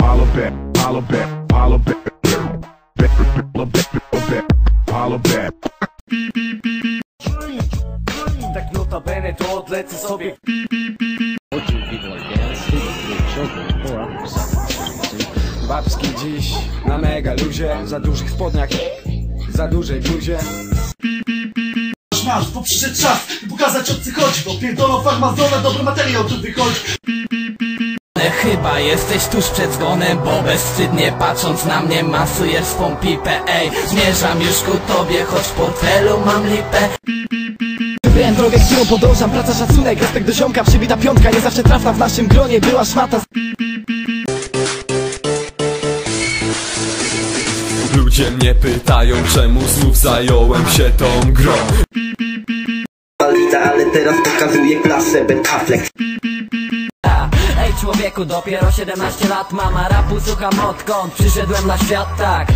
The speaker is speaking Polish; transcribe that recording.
Holla back, holla back, holla back, holla back, holla back, holla back. Tak notabene to odlecę sobie sleeping children, poor others. Babski dziś na mega luzie Za dużych spodniach, za dużej bluzie Masz, bo przyszedł czas, by pokazać o co chodzi Bo pierdolą farmazona, dobry materiał tu wychodzi Chyba jesteś tuż przed zgonem, bo bezwstydnie patrząc na mnie masujesz swą pipę Ej, zmierzam już ku tobie, choć w portfelu mam lipę. Wybrałem drogę, którą podążam, praca, szacunek, respekt do ziomka, przybita piątka Nie zawsze trafna w naszym gronie, była szmata. Ludzie mnie pytają czemu znów zająłem się tą grą. Teraz pokazuje klasę Ben Affleck Ej człowieku, dopiero 17 lat, mama rapu słucham odkąd przyszedłem na świat, tak